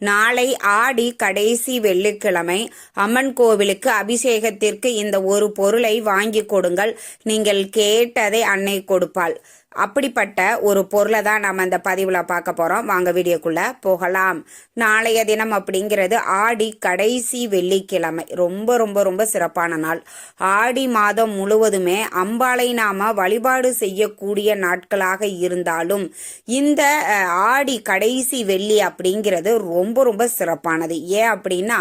நாளை ஆடி கடைசி வெள்ளிக்கிழமை அம்மன் கோவிலுக்கு அபிஷேகத்திற்கு இந்த ஒரு பொருளை வாங்கி கொடுங்கள். நீங்கள் கேட்டதை அன்னை கொடுப்பாள். அப்படிப்பட்ட ஒரு பொருளை தான் நம்ம இந்த பதிவில் பார்க்க போகிறோம் வாங்க வீடியோக்குள்ளே போகலாம். நாளைய தினம் அப்படிங்கிறது ஆடி கடைசி வெள்ளிக்கிழமை. ரொம்ப ரொம்ப ரொம்ப சிறப்பான நாள். ஆடி மாதம் முழுவதுமே அம்பாளை நாம வழிபாடு செய்யக்கூடிய நாட்களாக இருந்தாலும் இந்த ஆடி கடைசி வெள்ளி அப்படிங்கிறது ரொம்ப ரொம்ப ரொம்ப சிறப்பானது. ஏன் அப்படின்னா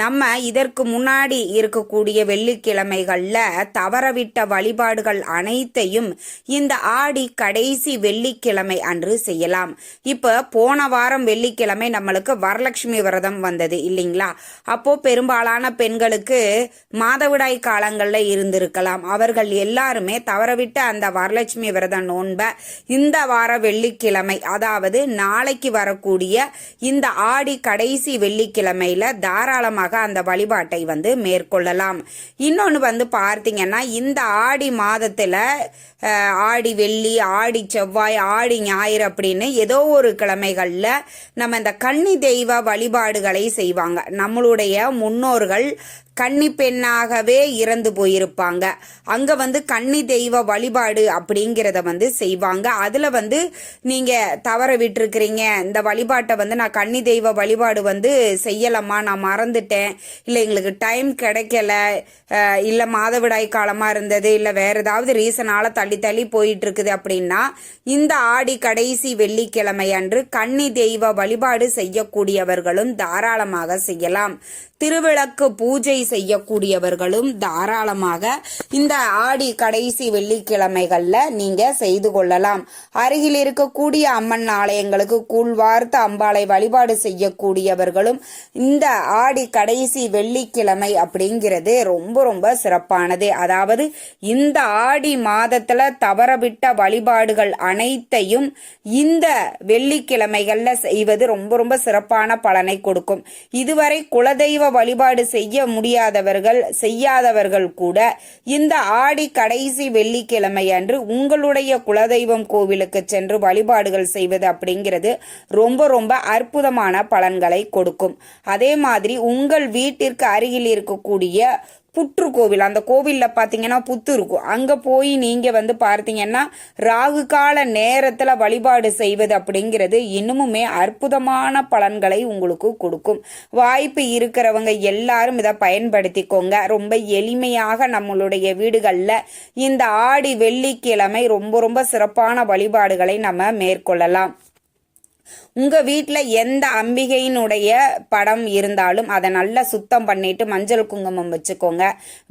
நம்ம இதற்கு முன்னாடி இருக்கக்கூடிய வெள்ளிக்கிழமைகள்ல தவறவிட்ட வழிபாடுகள் அனைத்தையும் இந்த ஆடி கடைசி வெள்ளிக்கிழமை அன்று செய்யலாம். இப்ப போன வாரம் வெள்ளிக்கிழமை நம்மளுக்கு வரலட்சுமி விரதம் வந்தது இல்லைங்களா? அப்போ பெரும்பாலான பெண்களுக்கு மாதவிடாய் காலங்கள்ல இருந்திருக்கலாம். அவர்கள் எல்லாருமே தவறவிட்ட அந்த வரலட்சுமி விரதம் நோன்ப இந்த வார வெள்ளிக்கிழமை அதாவது நாளைக்கு வரக்கூடிய இந்த ஆடி கடைசி வெள்ளிக்கிழமையில தாராளமாக அந்த வழிபாட்டை வந்து மேற்கொள்ளலாம். இன்னொன்று வந்து பார்த்தீங்கன்னா இந்த ஆடி மாதத்தில் ஆடி வெள்ளி ஆடி செவ்வாய் ஆடி ஞாயிறு அப்படின்னு ஏதோ ஒரு கிழமைகளில் நம்ம இந்த கன்னி தெய்வ வழிபாடுகளை செய்வாங்க. நம்மளுடைய முன்னோர்கள் கன்னி பெண்ணாகவே இறந்து போயிருப்பாங்க. அங்க வந்து கன்னி தெய்வ வழிபாடு அப்படிங்கிறத வந்து செய்வாங்க. அதுல வந்து நீங்க தவற விட்டுருக்கிறீங்க. இந்த வழிபாட்டை வந்து நான் கன்னி தெய்வ வழிபாடு வந்து செய்யலாமா நான் மறந்துட்டேன். இல்லை எங்களுக்கு டைம் கிடைக்கல. இல்லை மாதவிடாய் காலமாக இருந்தது. இல்லை வேற ஏதாவது ரீசனால தள்ளி தள்ளி போயிட்டு இருக்குது அப்படின்னா இந்த ஆடி கடைசி வெள்ளிக்கிழமை அன்று கன்னி தெய்வ வழிபாடு செய்யக்கூடியவர்களும் தாராளமாக செய்யலாம். திருவிளக்கு பூஜை செய்யக்கூடியவர்களும் தாராளமாக இந்த ஆடி கடைசி வெள்ளிக்கிழமைகள்ல நீங்க செய்து கொள்ளலாம். அருகில் இருக்கக்கூடிய அம்மன் ஆலயங்களுக்கு கூழ்வார்த்த அம்பாளை வழிபாடு செய்யக்கூடியவர்களும் இந்த ஆடி கடைசி வெள்ளிக்கிழமை அப்படிங்கிறது ரொம்ப ரொம்ப சிறப்பானது. அதாவது இந்த ஆடி மாதத்துல தவறவிட்ட வழிபாடுகள் அனைத்தையும் இந்த வெள்ளிக்கிழமைகள்ல செய்வது ரொம்ப ரொம்ப சிறப்பான பலனை கொடுக்கும். இதுவரை குலதெய்வ வழிபாடு செய்ய முடியாதவர்கள் செய்யாதவர்கள் கூட இந்த ஆடி கடைசி வெள்ளிக்கிழமை அன்று உங்களுடைய குலதெய்வம் கோவிலுக்கு சென்று வழிபாடுகள் செய்வது அப்படிங்கிறது ரொம்ப ரொம்ப அற்புதமான பலன்களை கொடுக்கும். அதே மாதிரி உங்கள் வீட்டிற்கு அருகில் இருக்கக்கூடிய புற்று கோவில் அந்த கோவில்ல பார்த்தீங்கன்னா புத்து இருக்கும். அங்கே போய் நீங்கள் வந்து பார்த்தீங்கன்னா ராகு கால நேரத்தில் வழிபாடு செய்வது அப்படிங்கிறது இன்னுமுமே அற்புதமான பலன்களை உங்களுக்கு கொடுக்கும். வாய்ப்பு இருக்கிறவங்க எல்லாரும் இதை பயன்படுத்திக்கோங்க. ரொம்ப எளிமையாக நம்மளுடைய வீடுகளில் இந்த ஆடி வெள்ளிக்கிழமை ரொம்ப ரொம்ப சிறப்பான வழிபாடுகளை நம்ம மேற்கொள்ளலாம். உங்க வீட்டில் எந்த அம்பிகையினுடைய படம் இருந்தாலும் அதை நல்லா சுத்தம் பண்ணிட்டு மஞ்சள் குங்குமம் வச்சுக்கோங்க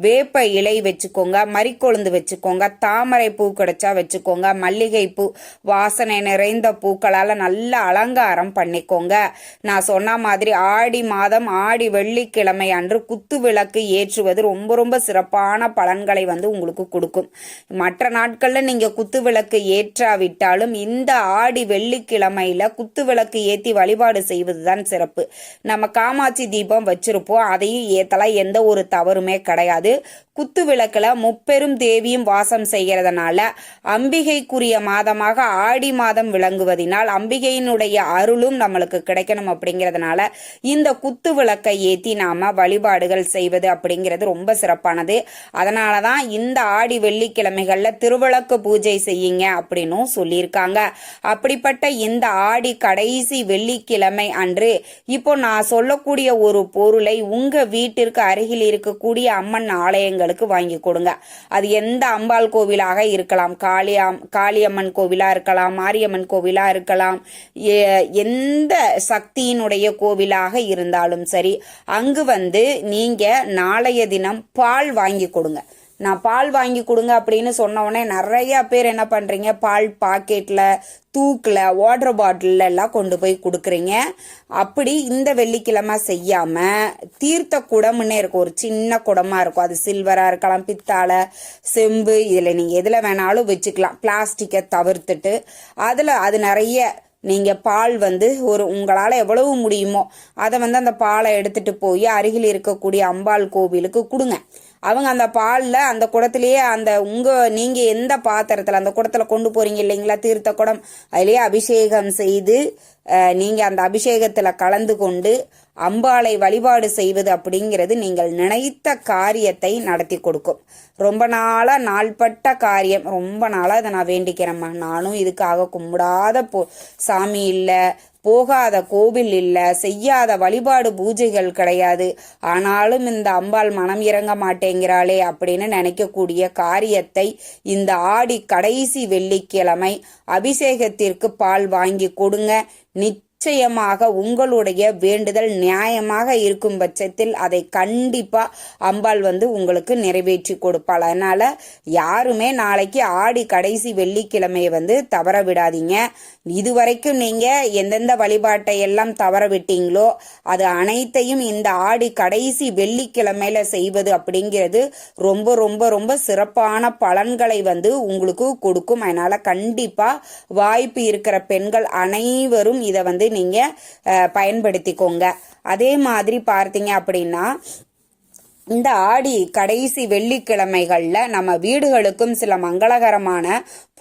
வேப்ப இலை வச்சுக்கோங்க மறிக்கொழுந்து வச்சுக்கோங்க தாமரை பூ கிடைச்சா வச்சுக்கோங்க மல்லிகை பூ வாசனை நிறைந்த பூக்களால் நல்ல அலங்காரம் பண்ணிக்கோங்க. நான் சொன்ன மாதிரி ஆடி மாதம் ஆடி வெள்ளிக்கிழமை அன்று குத்து விளக்கு ஏற்றுவது ரொம்ப ரொம்ப சிறப்பான பலன்களை வந்து உங்களுக்கு கொடுக்கும். மற்ற நாட்களில் நீங்கள் குத்து விளக்கு ஏற்றாவிட்டாலும் இந்த ஆடி வெள்ளிக்கிழமையில் குத்து விளக்கு ஏத்தி வழிபாடு செய்வதுதான் சிறப்பு. நம்ம காமாட்சி தீபம் வச்சிருப்போம். அதையும் ஏத்தலாம். எந்த ஒரு தவறுமே கிடையாது. குத்து விளக்கில் முப்பெரும் தேவியும் வாசம் செய்கிறதுனால அம்பிகைக்குரிய மாதமாக ஆடி மாதம் விளங்குவதினால் அம்பிகையினுடைய அருளும் நம்மளுக்கு கிடைக்கணும் அப்படிங்கிறதுனால இந்த குத்து விளக்கை ஏற்றி நாம் வழிபாடுகள் செய்வது அப்படிங்கிறது ரொம்ப சிறப்பானது. அதனால தான் இந்த ஆடி வெள்ளிக்கிழமைகளில் திருவிளக்கு பூஜை செய்யுங்க அப்படின்னும் சொல்லியிருக்காங்க. அப்படிப்பட்ட இந்த ஆடி கடைசி வெள்ளிக்கிழமை அன்று இப்போ நான் சொல்லக்கூடிய ஒரு பொருளை உங்கள் வீட்டிற்கு அருகில் இருக்கக்கூடிய அம்மன் ஆலயங்கள் எங்களுக்கு வாங்கி கொடுங்க. அது எந்த அம்பாள் கோவிலாக இருக்கலாம். காளியாம் காளியம்மன் கோவிலா இருக்கலாம் மாரியம்மன் கோவிலா இருக்கலாம். எந்த சக்தியினுடைய கோவிலாக இருந்தாலும் சரி அங்கு வந்து நீங்க நாளைய தினம் பால் வாங்கி கொடுங்க. நான் பால் வாங்கி கொடுங்க அப்படின்னு சொன்ன உடனே நிறைய பேர் என்ன பண்ணுறீங்க பால் பாக்கெட்டில் தூக்கில் வாட்டர் பாட்டில் எல்லாம் கொண்டு போய் கொடுக்குறீங்க. அப்படி இந்த வெள்ளிக்கிழமை செய்யாமல் தீர்த்த குடம்னே இருக்கும் ஒரு சின்ன குடமாக இருக்கும். அது சில்வராக இருக்கலாம் பித்தாளை செம்பு இதில் நீங்கள் எதில் வேணாலும் வச்சுக்கலாம். பிளாஸ்டிக்கை தவிர்த்துட்டு அதில் அது நிறைய நீங்கள் பால் வந்து ஒரு உங்களால் எவ்வளவு முடியுமோ அதை வந்து அந்த பாலை எடுத்துகிட்டு போய் அருகில் இருக்கக்கூடிய அம்பாள் கோவிலுக்கு கொடுங்க. அவங்க அந்த பாலில் அந்த குடத்திலேயே அந்த உங்கள் நீங்கள் எந்த பாத்திரத்தில் அந்த குடத்தில் கொண்டு போகிறீங்க இல்லைங்களா? தீர்த்த குடம். அதிலேயே அபிஷேகம் செய்து நீங்கள் அந்த அபிஷேகத்தில் கலந்து கொண்டு அம்பாளை வழிபாடு செய்வது அப்படிங்கிறது நீங்கள் நினைத்த காரியத்தை நடத்தி கொடுக்கும். ரொம்ப நாளாக நாள்பட்ட காரியம். ரொம்ப நாளாக இதை நான் வேண்டிக்கிறேம்மா. நானும் இதுக்காக கும்பிடாத போ சாமி இல்லை போகாத கோவில் இல்லை செய்யாத வழிபாடு பூஜைகள் கிடையாது. ஆனாலும் இந்த அம்பாள் மனம் இறங்க மாட்டேங்கிறாளே அப்படின்னு நினைக்கக்கூடிய காரியத்தை இந்த ஆடி கடைசி வெள்ளிக்கிழமை அபிஷேகத்திற்கு பால் வாங்கி கொடுங்க. நிச்சயமாக உங்களுடைய வேண்டுதல் நியாயமாக இருக்கும் பட்சத்தில் அதை கண்டிப்பா அம்பாள் வந்து உங்களுக்கு நிறைவேற்றி கொடுப்பாள். அதனால யாருமே நாளைக்கு ஆடி கடைசி வெள்ளிக்கிழமையை வந்து தவற விடாதீங்க. இதுவரைக்கும் நீங்க எந்தெந்த வழிபாட்டை எல்லாம் தவற விட்டீங்களோ அது அனைத்தையும் இந்த ஆடி கடைசி வெள்ளிக்கிழமையில செய்வது அப்படிங்கிறது ரொம்ப ரொம்ப ரொம்ப சிறப்பான பலன்களை வந்து உங்களுக்கு கொடுக்கும். அதனால கண்டிப்பா வாய்ப்பு இருக்கிற பெண்கள் அனைவரும் இதை வந்து நீங்க பயன்படுத்திக்கோங்க. அதே மாதிரி பார்த்தீங்க அப்படின்னா இந்த ஆடி கடைசி வெள்ளிக்கிழமைகளில் நம்ம வீடுகளுக்கும் சில மங்களகரமான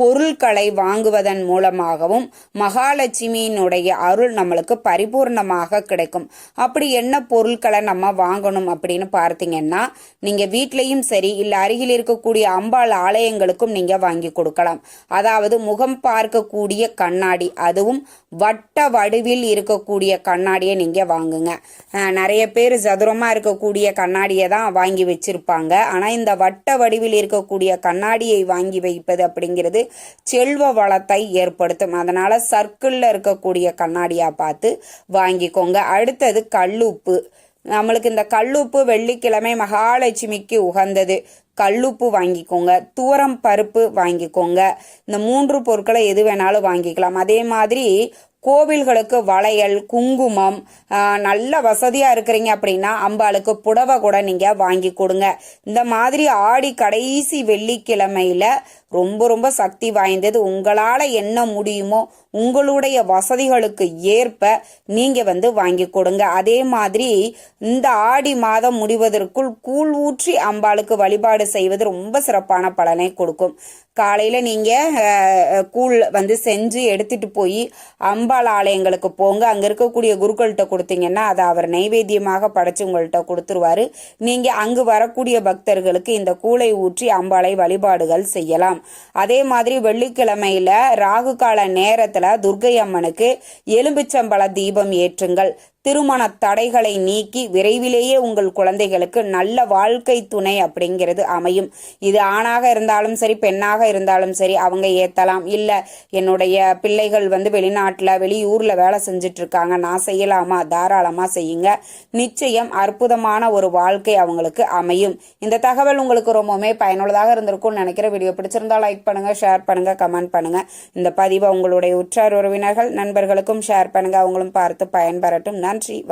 பொருட்களை வாங்குவதன் மூலமாகவும் மகாலட்சுமியினுடைய அருள் நம்மளுக்கு பரிபூர்ணமாக கிடைக்கும். அப்படி என்ன பொருட்களை நம்ம வாங்கணும் அப்படின்னு பார்த்தீங்கன்னா நீங்கள் வீட்லேயும் சரி இல்லை அருகில் இருக்கக்கூடிய அம்பாள் ஆலயங்களுக்கும் நீங்கள் வாங்கி கொடுக்கலாம். அதாவது முகம் பார்க்கக்கூடிய கண்ணாடி அதுவும் வட்ட வடிவில் இருக்கக்கூடிய கண்ணாடியை நீங்கள் வாங்குங்க. நிறைய பேர் சதுரமாக இருக்கக்கூடிய கண்ணாடியை தான் வாங்கி வச்சிருப்பாங்க. ஆனால் இந்த வட்ட வடிவில் இருக்கக்கூடிய கண்ணாடியை வாங்கி வைப்பது அப்படிங்கிறது செல்வ வளத்தை ஏற்படுத்தும். அதனால் சர்க்கிளில் இருக்கக்கூடிய கண்ணாடியாக பார்த்து வாங்கிக்கோங்க. அடுத்தது கல்லுப்பு. நம்மளுக்கு இந்த கல்லுப்பு வெள்ளிக்கிழமை மகாலட்சுமிக்கு உகந்தது. கல்லுப்பு வாங்கிக்கோங்க. தூரம் பருப்பு வாங்கிக்கோங்க. இந்த மூன்று பொருட்களை எது வேணாலும் வாங்கிக்கலாம். அதே மாதிரி கோவில்களுக்கு வளையல் குங்குமம் நல்ல வசதியாக இருக்கிறீங்க அப்படின்னா அம்பாளுக்கு புடவை கூட நீங்கள் வாங்கி கொடுங்க. இந்த மாதிரி ஆடி கடைசி வெள்ளிக்கிழமையில் ரொம்ப ரொம்ப சக்தி வாய்ந்தது. உங்களால் என்ன முடியுமோ உங்களுடைய வசதிகளுக்கு ஏற்ப நீங்கள் வந்து வாங்கி கொடுங்க. அதே மாதிரி இந்த ஆடி மாதம் முடிவதற்குள் கூழ் ஊற்றி அம்பாளுக்கு வழிபாடு செய்வது ரொம்ப சிறப்பான பலனை கொடுக்கும். காலையில் நீங்கள் கூழ் வந்து செஞ்சு எடுத்துட்டு போய் அம்பாள் ஆலயங்களுக்கு போங்க. அங்கே இருக்கக்கூடிய குருக்கள்கிட்ட கொடுத்தீங்கன்னா அதை அவர் நைவேத்தியமாக படைச்சு உங்கள்கிட்ட கொடுத்துருவாரு. நீங்கள் அங்கு வரக்கூடிய பக்தர்களுக்கு இந்த கூளை ஊற்றி அம்பாளை வழிபாடுகள் செய்யலாம். அதே மாதிரி வெள்ளிக்கிழமையில ராகு கால நேரத்துல துர்க்கை அம்மனுக்கு எலும்பிச்சம்பழ தீபம் ஏற்றுங்கள். திருமண தடைகளை நீக்கி விரைவிலேயே உங்கள் குழந்தைகளுக்கு நல்ல வாழ்க்கை துணை அப்படிங்கிறது அமையும். இது ஆணாக இருந்தாலும் சரி பெண்ணாக இருந்தாலும் சரி அவங்க ஏத்தலாம். இல்ல என்னுடைய பிள்ளைகள் வந்து வெளிநாட்டுல வெளியூர்ல வேலை செஞ்சுட்டு இருக்காங்க நான் செய்யலாமா? தாராளமா செய்யுங்க. நிச்சயம் அற்புதமான ஒரு வாழ்க்கை அவங்களுக்கு அமையும். இந்த தகவல் உங்களுக்கு ரொம்பவுமே பயனுள்ளதாக இருந்திருக்கும்னு நினைக்கிற வீடியோ பிடிச்சிருந்தா லைக் பண்ணுங்க ஷேர் பண்ணுங்க கமெண்ட் பண்ணுங்க. இந்த பதிவை உங்களுடைய உற்றார் உறவினர்கள் நண்பர்களுக்கும் ஷேர் பண்ணுங்க. அவங்களும் பார்த்து பயன்பெறட்டும். நன்றி